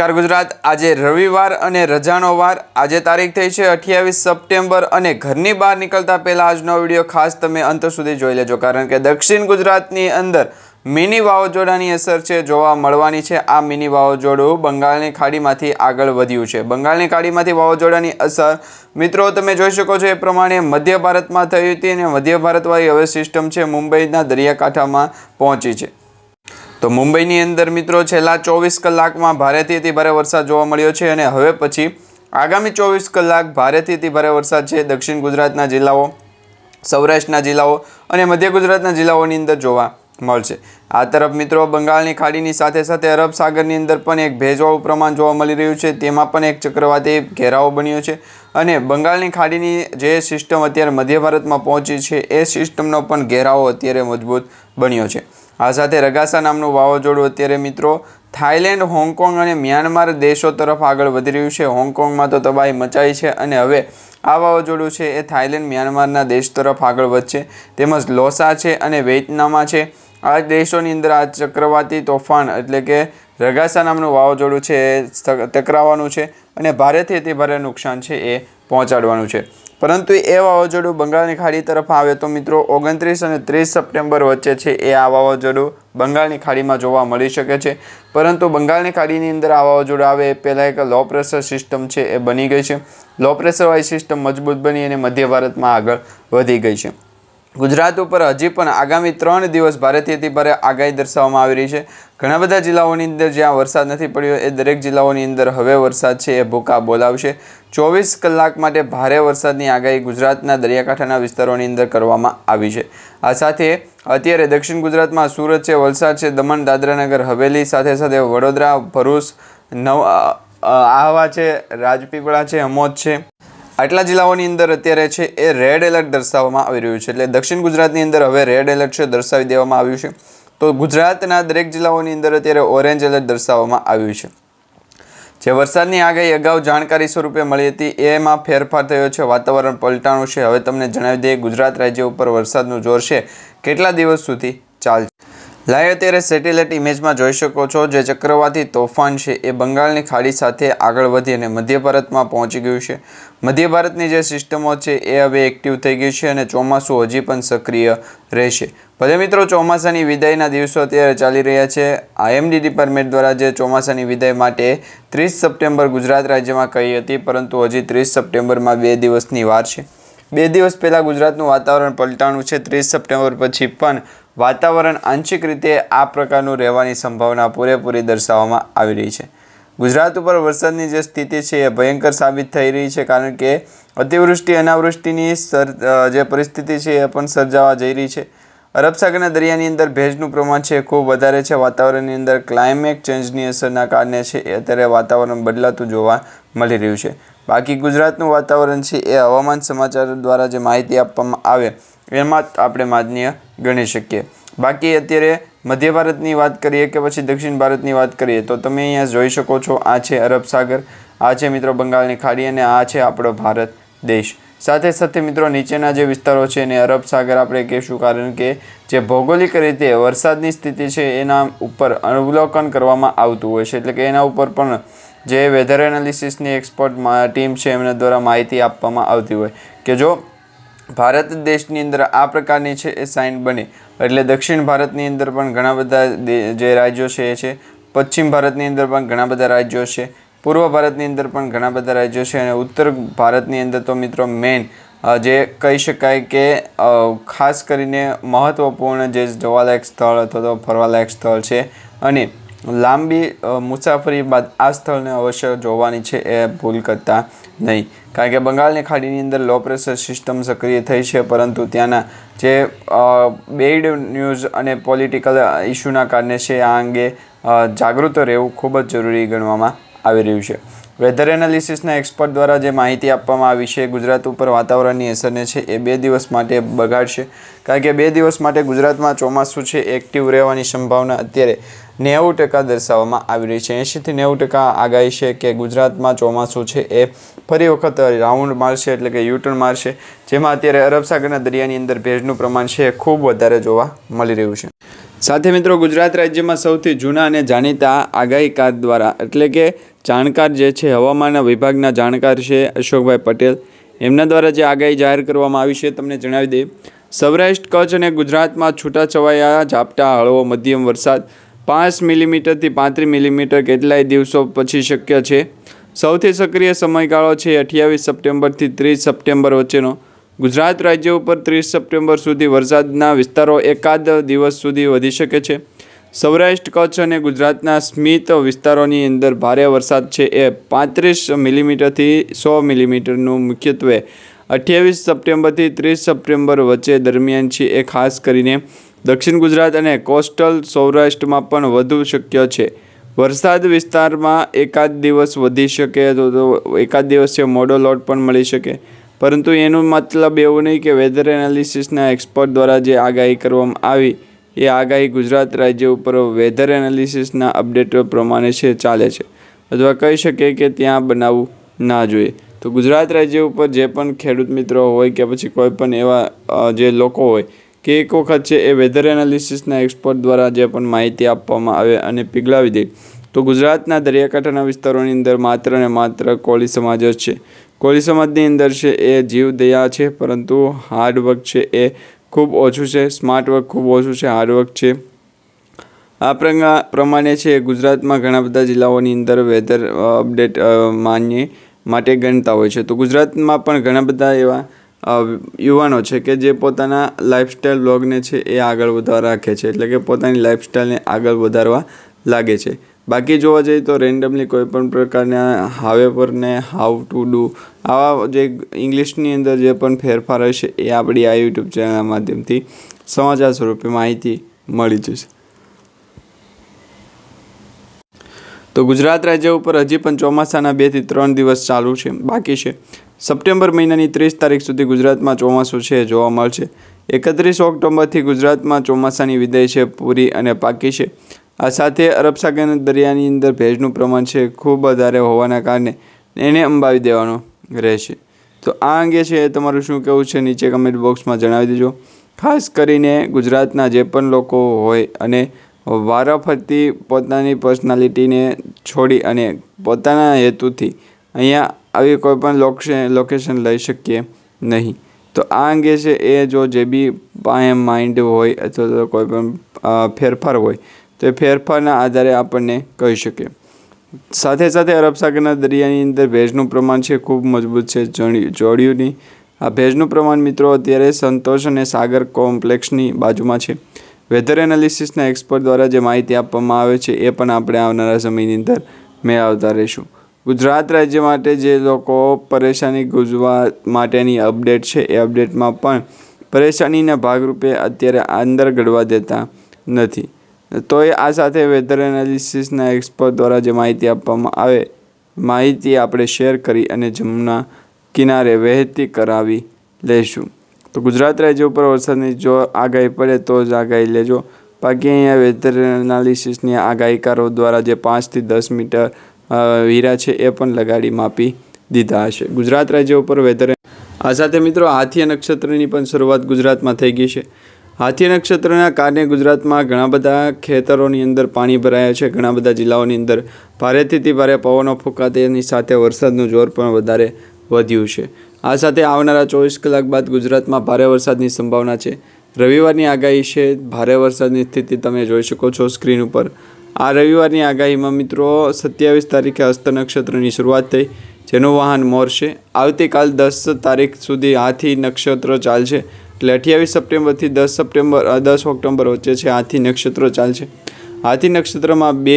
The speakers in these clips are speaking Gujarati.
નમસ્કાર ગુજરાત. આજે રવિવાર અને રજાનો વાર. આજે તારીખ થઈ છે અઠ્યાવીસ સપ્ટેમ્બર અને ઘરની બહાર નીકળતા પહેલાં આજનો વીડિયો ખાસ તમે અંત સુધી જોઈ લેજો. કારણ કે દક્ષિણ ગુજરાતની અંદર મિની વાવાઝોડાની અસર છે, જોવા મળવાની છે. આ મિની વાવાઝોડું બંગાળની ખાડીમાંથી આગળ વધ્યું છે. બંગાળની ખાડીમાંથી વાવાઝોડાની અસર મિત્રો તમે જોઈ શકો છો, એ પ્રમાણે મધ્ય ભારતમાં થઈ હતી અને મધ્ય ભારતવાળી હવે સિસ્ટમ છે, મુંબઈના દરિયાકાંઠામાં પહોંચી છે. તો મુંબઈની અંદર મિત્રો છેલ્લા ચોવીસ કલાકમાં ભારેથી અતિ ભારે વરસાદ જોવા મળ્યો છે અને હવે પછી આગામી ચોવીસ કલાક ભારેથી અતિ ભારે વરસાદ છે દક્ષિણ ગુજરાતના જિલ્લાઓ, સૌરાષ્ટ્રના જિલ્લાઓ અને મધ્ય ગુજરાતના જિલ્લાઓની અંદર જોવા મળશે. આ તરફ મિત્રો બંગાળની ખાડીની સાથે સાથે અરબ સાગરની અંદર પણ એક ભેજવાળું પ્રમાણ જોવા મળી રહ્યું છે. તેમાં પણ એક ચક્રવાતી ઘેરાવો બન્યો છે અને બંગાળની ખાડીની જે સિસ્ટમ અત્યારે મધ્ય ભારતમાં પહોંચી છે, એ સિસ્ટમનો પણ ઘેરાવો અત્યારે મજબૂત બન્યો છે. આ સાથે રગાસા નામનું વાવાઝોડું અત્યારે મિત્રો થાઇલેન્ડ, હોંગકોંગ અને મ્યાનમાર દેશો તરફ આગળ વધી રહ્યું છે. હોંગકોંગમાં તો તબાહી મચાઈ છે અને હવે આ વાવાઝોડું છે એ થાઇલેન્ડ, મ્યાનમારના દેશ તરફ આગળ વધશે. તેમજ લોસા છે અને વેઇટનામા છે. આ દેશોની અંદર આ ચક્રવાતી તોફાન એટલે કે રગાસા નામનું વાવાઝોડું છે એ ટકરાવાનું છે અને ભારેથી અતિ ભારે નુકસાન છે એ પહોંચાડવાનું છે. પરંતુ એ વાવાઝોડું બંગાળની ખાડી તરફ આવે તો મિત્રો ઓગણત્રીસ અને ત્રીસ સપ્ટેમ્બર વચ્ચે છે એ આ વાવાઝોડું બંગાળની ખાડીમાં જોવા મળી શકે છે. પરંતુ બંગાળની ખાડીની અંદર આ વાવાઝોડું આવે એ પહેલાં એક લો પ્રેશર સિસ્ટમ છે એ બની ગઈ છે. લો પ્રેશરવાળી સિસ્ટમ મજબૂત બની અને મધ્ય ભારતમાં આગળ વધી ગઈ છે. ગુજરાત ઉપર હજી પણ આગામી ત્રણ દિવસ ભારેથી અતિ ભારે આગાહી દર્શાવવામાં આવી રહી છે. ઘણા બધા જિલ્લાઓની અંદર જ્યાં વરસાદ નથી પડ્યો, એ દરેક જિલ્લાઓની અંદર હવે વરસાદ છે એ ભૂકા બોલાવશે. ચોવીસ કલાક માટે ભારે વરસાદની આગાહી ગુજરાતના દરિયાકાંઠાના વિસ્તારોની અંદર કરવામાં આવી છે. આ સાથે અત્યારે દક્ષિણ ગુજરાતમાં સુરત છે, વલસાડ છે, દમણ, દાદરાનગર, હવેલી, સાથે સાથે વડોદરા, ભરૂચ, નવ આહવા છે, રાજપીપળા છે હમોદ છે. આટલા જિલ્લાઓની અંદર અત્યારે છે એ રેડ એલર્ટ દર્શાવવામાં આવી રહ્યું છે. એટલે દક્ષિણ ગુજરાતની અંદર હવે રેડ એલર્ટ છે દર્શાવી દેવામાં આવ્યું છે. તો ગુજરાતના દરેક જિલ્લાઓની અંદર અત્યારે ઓરેન્જ એલર્ટ દર્શાવવામાં આવ્યું છે. જે વરસાદની આગાહી અગાઉ જાણકારી સ્વરૂપે મળી હતી, એમાં ફેરફાર થયો છે. વાતાવરણ પલટાણું છે. હવે તમને જણાવી દઈએ ગુજરાત રાજ્ય ઉપર વરસાદનું જોર છે. કેટલા દિવસ સુધી ચાલશે? લાઈવ અત્યારે સેટેલાઇટ ઇમેજમાં જોઈ શકો છો. જે ચક્રવાતી તોફાન છે એ બંગાળની ખાડી સાથે આગળ વધી અને મધ્ય ભારતમાં પહોંચી ગયું છે. મધ્ય ભારતની જે સિસ્ટમો છે એ હવે એક્ટિવ થઈ ગઈ છે અને ચોમાસું હજી પણ સક્રિય રહેશે. ભલે મિત્રો, ચોમાસાની વિદાયના દિવસો અત્યારે ચાલી રહ્યા છે. આઈએમડી ડિપાર્ટમેન્ટ દ્વારા જે ચોમાસાની વિદાય માટે ત્રીસ સપ્ટેમ્બર ગુજરાત રાજ્યમાં કહી હતી, પરંતુ હજી ત્રીસ સપ્ટેમ્બરમાં બે દિવસની વાર છે. બે દિવસ પહેલાં ગુજરાતનું વાતાવરણ પલટાણું છે. ત્રીસ સપ્ટેમ્બર પછી પણ વાતાવરણ આંશિક રીતે આ પ્રકારનું રહેવાની સંભાવના પૂરેપૂરી દર્શાવવામાં આવી રહી છે. ગુજરાત ઉપર વરસાદની જે સ્થિતિ છે એ ભયંકર સાબિત થઈ રહી છે કારણ કે અતિવૃષ્ટિ, અનાવૃષ્ટિની સર જે પરિસ્થિતિ છે એ પણ સર્જાવા જઈ રહી છે. અરબ સાગરના દરિયાની અંદર ભેજનું પ્રમાણ છે ખૂબ વધારે છે. વાતાવરણની અંદર ક્લાઇમેટ ચેન્જની અસરના કારણે છે એ અત્યારે વાતાવરણ બદલાતું જોવા મળી રહ્યું છે. બાકી ગુજરાતનું વાતાવરણ છે એ હવામાન સમાચાર દ્વારા જે માહિતી આપવામાં આવે એમાં આપણે માનનીય ગણી શકીએ. બાકી અત્યારે મધ્ય ભારતની વાત કરીએ કે પછી દક્ષિણ ભારતની વાત કરીએ, તો તમે અહીંયા જોઈ શકો છો, આ છે અરબ સાગર, આ છે મિત્રો બંગાળની ખાડી અને આ છે આપણો ભારત દેશ. સાથે સાથે મિત્રો નીચેના જે વિસ્તારો છે એને અરબ સાગર આપણે કહીશું, કારણ કે જે ભૌગોલિક રીતે વરસાદની સ્થિતિ છે એના ઉપર અવલોકન કરવામાં આવતું હોય છે. એટલે કે એના ઉપર પણ જે વેધર એનાલિસિસની એક્સપર્ટ ટીમ છે એમના દ્વારા માહિતી આપવામાં આવતી હોય. કે જો ભારત દેશની અંદર આ પ્રકારની છે એ સાઇન બને. એટલે દક્ષિણ ભારતની અંદર પણ ઘણા બધા જે રાજ્યો છે એ છે. પશ્ચિમ ભારતની અંદર પણ ઘણા બધા રાજ્યો છે. પૂર્વ ભારતની અંદર પણ ઘણા બધા રાજ્યો છે અને ઉત્તર ભારતની અંદર તો મિત્રો મેઇન જે કહી શકાય કે ખાસ કરીને મહત્ત્વપૂર્ણ જે જોવાલાયક સ્થળ અથવા તો ફરવાલાયક સ્થળ છે. અને લાંબી મુસાફરી બાદ આ સ્થળને અવશ્ય જોવાની છે, એ ભૂલ કરતા નહીં. કારણ કે બંગાળની ખાડીની અંદર લો પ્રેશર સિસ્ટમ સક્રિય થઈ છે, પરંતુ ત્યાંના જે બેડ ન્યૂઝ અને પોલિટિકલ ઇસ્યુના કારણે છે, આ અંગે જાગૃત રહેવું ખૂબ જ જરૂરી ગણવામાં આવી રહ્યું છે. વેધર એનાલિસિસના એક્સપર્ટ દ્વારા જે માહિતી આપવામાં આવી છે, ગુજરાત ઉપર વાતાવરણની અસરને છે, એ બે દિવસ માટે બગાડશે. કારણ કે બે દિવસ માટે ગુજરાતમાં ચોમાસું છે એક્ટિવ રહેવાની સંભાવના અત્યારે નેવું ટકા દર્શાવવામાં આવી રહી છે. એંશીથી નેવું ટકા આગાહી છે કે ગુજરાતમાં ચોમાસું છે, એ ફરી વખત રાઉન્ડ મારશે એટલે કે યુટર્ન મારશે, જેમાં અત્યારે અરબ સાગરના દરિયાની અંદર ભેજનું પ્રમાણ છે, એ ખૂબ વધારે જોવા મળી રહ્યું છે. સાથે મિત્રો, ગુજરાત રાજ્યમાં સૌથી જૂના અને જાણીતા આગાહીકાર દ્વારા, એટલે કે જાણકાર જે છે હવામાન વિભાગના જાણકાર છે અશોકભાઈ પટેલ. એમના દ્વારા જે આગાહી જાહેર કરવામાં આવી છે, તમને જણાવી દઈએ. સૌરાષ્ટ્ર, કચ્છ અને ગુજરાતમાં છૂટાછવાયા ઝાપટા, હળવો મધ્યમ વરસાદ, પાંચ મિલીમીટરથી પાંત્રીસ મિલીમીટર કેટલાય દિવસો પછી શક્ય છે. સૌથી સક્રિય સમયગાળો છે અઠ્યાવીસ સપ્ટેમ્બરથી ત્રીસ સપ્ટેમ્બર વચ્ચેનો. ગુજરાત રાજ્ય ઉપર ત્રીસ સપ્ટેમ્બર સુધી વરસાદના વિસ્તારો એકાદ દિવસ સુધી વધી શકે છે. સૌરાષ્ટ્ર, કચ્છ અને ગુજરાતના સ્મિત વિસ્તારોની અંદર ભારે વરસાદ છે. એ પાંત્રીસ મિલીમીટરથી સો મિલીમીટરનું મુખ્યત્વે અઠ્યાવીસ સપ્ટેમ્બરથી ત્રીસ સપ્ટેમ્બર વચ્ચે દરમિયાન છે. એ ખાસ કરીને દક્ષિણ ગુજરાત અને કોસ્ટલ સૌરાષ્ટ્રમાં પણ વધુ શક્ય છે. વરસાદ વિસ્તારમાં એકાદ દિવસ વધી શકે તો એકાદ દિવસે મોડો લોટ પણ મળી શકે. પરંતુ એનો મતલબ એવું નહીં કે વેધર એનાલિસિસના એક્સપર્ટ દ્વારા જે આગાહી કરવામાં આવી, એ આગાહી ગુજરાત રાજ્ય ઉપર વેધર એનાલિસિસના અપડેટ પ્રમાણે છે, ચાલે છે. અથવા કહી શકીએ કે ત્યાં બનાવવું ના જોઈએ. તો ગુજરાત રાજ્ય ઉપર જે પણ ખેડૂત મિત્રો હોય કે પછી કોઈ પણ એવા જે લોકો હોય, કે એક વખત છે એ વેધર એનાલિસિસના એક્સપર્ટ દ્વારા જે પણ માહિતી આપવામાં આવે અને પીગળાવી દે, તો ગુજરાતના દરિયાકાંઠાના વિસ્તારોની અંદર માત્ર ને માત્ર કોળી સમાજ જ છે. કોળી સમાજની અંદર છે એ જીવ દયા છે, પરંતુ હાર્ડવર્ક છે એ ખૂબ ઓછું છે. સ્માર્ટ વર્ક ખૂબ ઓછું છે હાર્ડવર્ક છે. આ પ્રમાણે છે ગુજરાતમાં ઘણા બધા જિલ્લાઓની અંદર વેધર અપડેટ માન્ય માટે ગણતા હોય છે. તો ગુજરાતમાં પણ ઘણા બધા એવા યુવાનો છે કે જે પોતાના લાઇફસ્ટાઈલ બ્લોગને છે એ આગળ વધારવા રાખે છે. એટલે કે પોતાની લાઇફસ્ટાઈલને આગળ વધારવા લાગે છે. બાકી જોવા જઈએ તો રેન્ડમલી કોઈ પણ પ્રકારના હાવે પર ને હાઉ ટુ ડુ આવા જે ઇંગ્લિશની અંદર જે પણ ફેરફાર હશે એ આપણી આ યુટ્યુબ ચેનલના માધ્યમથી સમાચાર સ્વરૂપે માહિતી મળી જશે. તો ગુજરાત રાજ્ય ઉપર હજી પણ ચોમાસાના બેથી ત્રણ દિવસ ચાલુ છે, બાકી છે. સપ્ટેમ્બર મહિનાની ત્રીસ તારીખ સુધી ગુજરાતમાં ચોમાસું છે, જોવા મળશે. એકત્રીસ ઓક્ટોબરથી ગુજરાતમાં ચોમાસાની વિદાય છે, પૂરી અને પાકી છે. આ સાથે અરબ સાગર દરિયાની અંદર ભેજનું પ્રમાણ છે ખૂબ વધારે હોવાના કારણે એને અંબાવી દેવાનો રહેશે. તો આ અંગે છે તમારું શું કહેવું છે નીચે કમેન્ટ બોક્સમાં જણાવી દેજો. ખાસ કરીને ગુજરાતના જે પણ લોકો હોય અને વારાફરતી પોતાની પર્સનાલિટીને છોડી અને પોતાના હેતુથી અહીંયા આવી કોઈ પણ લોકેશન લઈ શકીએ નહીં. તો આ અંગે છે એ જો જે બી પાસે માઇન્ડ હોય અથવા તો કોઈ પણ ફેરફાર હોય તો ફેરફારના આધારે આપણને કહી શકે સાથે સાથે અરબ સાગરના દરિયાની અંદર ભેજનું પ્રમાણ છે, ખૂબ મજબૂત છે જોડિયુંની જોડ્યું આ ભેજનું પ્રમાણ મિત્રો અત્યારે સંતોષ અને સાગર કોમ્પ્લેક્સની બાજુમાં છે. વેધર એનાલિસિસના એક્સપર્ટ દ્વારા જે માહિતી આપવામાં આવે છે, એ પણ આપણે આવનારા સમયની અંદર મેળવતા રહીશું. ગુજરાત રાજ્ય માટે જે લોકો પરેશાની ગુજવા માટેની અપડેટ છે, એ અપડેટમાં પણ પરેશાનીના ભાગરૂપે અત્યારે અંદર ઘડવા દેતા નથી. તોય આ સાથે વેધર એનાલિસિસના એક્સપર્ટ દ્વારા જે માહિતી આપવામાં આવે, માહિતી આપણે શેર કરી અને જમના કિનારે વહેતી કરાવી લઈશું તો ગુજરાત રાજ્ય ઉપર વરસાદની જો આગાહી પડે તો જ આગાહી લેજો. બાકી અહીંયા વેધર એનાલિસિસની આગાહીકારો દ્વારા જે પાંચથી દસ મીટર વીરા છે એ પણ લગાડી માપી દીધા હશે. ગુજરાત રાજ્ય ઉપર વેધર આ સાથે મિત્રો હાથી નક્ષત્રની પણ શરૂઆત ગુજરાતમાં થઈ ગઈ છે. હાથીયા નક્ષત્રના કારણે ગુજરાતમાં ઘણા બધા ખેતરોની અંદર પાણી ભરાયા છે. ઘણા બધા જિલ્લાઓની અંદર ભારેથી ભારે પવનો ફૂંકા તેની સાથે વરસાદનું જોર પણ વધારે વધ્યું છે. આ સાથે આવનારા ચોવીસ કલાક બાદ ગુજરાતમાં ભારે વરસાદની સંભાવના છે. રવિવારની આગાહી છે. ભારે વરસાદની સ્થિતિ તમે જોઈ શકો છો સ્ક્રીન ઉપર. આ રવિવારની આગાહીમાં મિત્રો સત્યાવીસ તારીખે હસ્ત નક્ષત્રની શરૂઆત થઈ, જેનું વાહન મોર છે આવતીકાલ દસ તારીખ સુધી હાથી નક્ષત્ર ચાલશે. એટલે અઠ્યાવીસ સપ્ટેમ્બરથી દસ સપ્ટેમ્બર દસ ઓક્ટોબર વચ્ચે છે હાથી નક્ષત્ર ચાલશે. હાથી નક્ષત્રમાં બે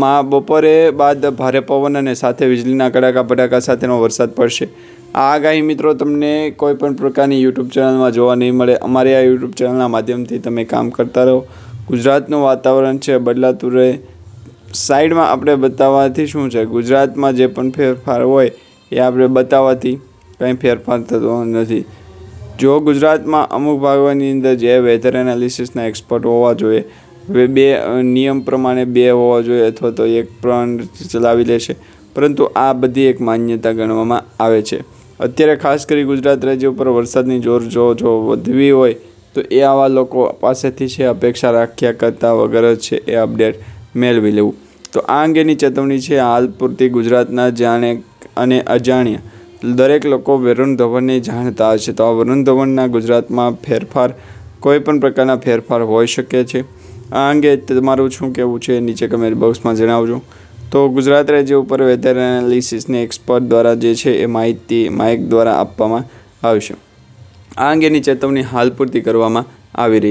માં બપોરે બાદ ભારે પવન અને સાથે વીજળીના કડાકા ભડાકા સાથેનો વરસાદ પડશે. આ આગાહી મિત્રો તમને કોઈ પણ પ્રકારની યુટ્યુબ ચેનલમાં જોવા નહીં મળે. અમારી આ યુટ્યુબ ચેનલના માધ્યમથી તમે કામ કરતા રહો. ગુજરાતનું વાતાવરણ છે બદલાતું રહે. સાઈડમાં આપણે બતાવવાથી શું છે? ગુજરાતમાં જે પણ ફેરફાર હોય એ આપણે બતાવવાથી કંઈ ફેરફાર થતો નથી. જો ગુજરાતમાં અમુક ભાગોની અંદર જે વેધર એનાલિસિસના એક્સપર્ટ હોવા જોઈએ બે નિયમ પ્રમાણે બે હોવા જોઈએ અથવા તો એક પણ ચલાવી લેશે. પરંતુ આ બધી એક માન્યતા ગણવામાં આવે છે. અત્યારે ખાસ કરી ગુજરાત રાજ્ય ઉપર વરસાદની જોર જો જો વધવી હોય, તો એ આવા લોકો પાસેથી છે અપેક્ષા રાખ્યા કરતાં વગર જ છે એ અપડેટ મેળવી લેવું. તો આ અંગેની ચેતવણી છે હાલ પૂરતી ગુજરાતના જાણે અને અજાણ્યા. દરેક લોકો વરુણ ધવનને જાણતા હશે તો આ વરુણ ધવનના ગુજરાતમાં ફેરફાર, કોઈ પણ પ્રકારના ફેરફાર હોઈ શકે છે. આ અંગે તમારું શું કહેવું છે નીચે કમેન્ટ બોક્સમાં જણાવજો. તો ગુજરાત રાજ્ય ઉપર વેધર એનાલિસિસને એક્સપર્ટ દ્વારા જે છે એ માહિતી માઇક દ્વારા આપવામાં આવશે. આ અંગેની ચેતવણી હાલ પૂરતી કરવામાં આવી રહી